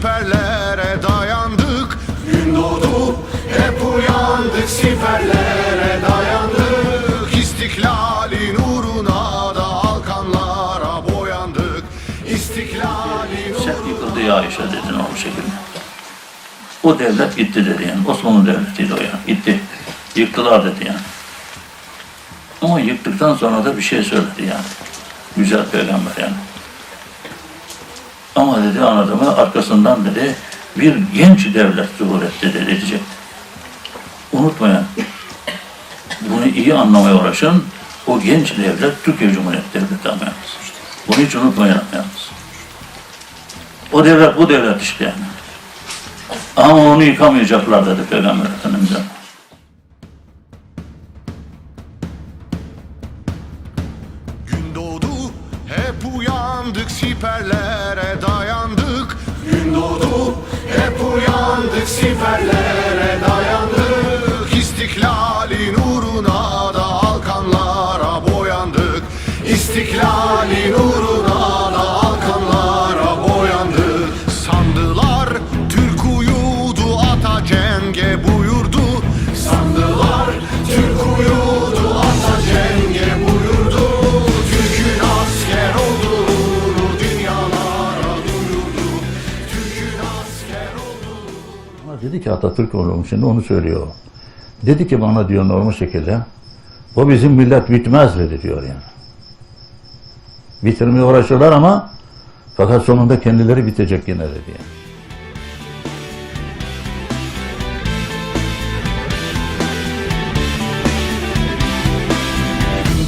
siperlere dayandık Gün doğdu hep uyandık siperlere dayandık İstiklalin uğruna da alkanlara boyandık İstiklalin Sen yıkıldı ya Ayşe dedin o şekilde. O devlet gitti dedi yani. Osmanlı devletiydi o yani. Gitti. Yıktılar dedi yani. Ama yıktıktan sonra da bir şey söyledi yani. Güzel peygamber yani. Ama dedi anladığımı arkasından dedi bir genç devlet zuhur etti dedi diyecek. Unutmayın. Bunu iyi anlamaya uğraşın. O genç devlet Türkiye Cumhuriyeti Devleti ama yalnız. Bunu hiç unutmayın yalnız. O devlet bu devlet işte yani. Ama onu yıkamayacaklar dedi Peygamber Efendimiz'e. Gün doğdu hep uyandık siperlere dayandık. Gün doğdu hep uyandık siperlere dayandık. İstiklalin uğruna da alkanlara boyandık. İstiklalin uğruna dedi ki Atatürk oğlum şimdi onu söylüyor. Dedi ki bana diyor normal şekilde o bizim millet bitmez dedi diyor yani. Bitirmeye uğraşırlar ama fakat sonunda kendileri bitecek yine dedi yani.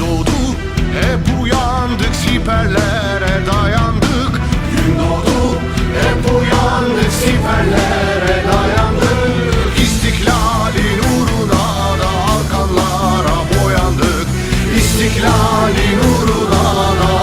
Doğdu hep uyandık siperlere dayandık İstiklalin uğruna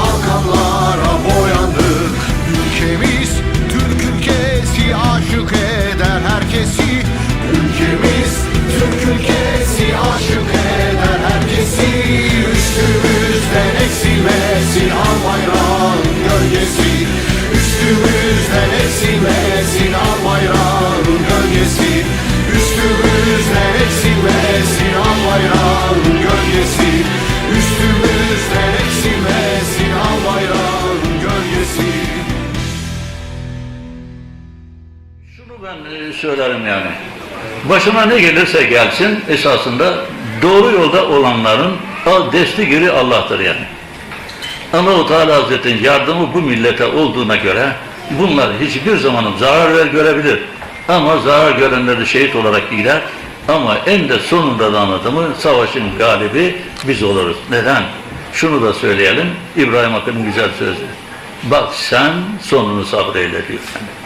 ben e, söylerim yani. Başına ne gelirse gelsin esasında doğru yolda olanların desti giri Allah'tır yani. Allah-u Teala Hazretleri'nin yardımı bu millete olduğuna göre bunlar hiçbir zaman zarar ver görebilir. Ama zarar görenleri şehit olarak gider. Ama en de sonunda da anlatımı savaşın galibi biz oluruz. Neden? Şunu da söyleyelim. İbrahim Hakkı'nın güzel sözü. Bak sen sonunu sabreyle diyor. Yani.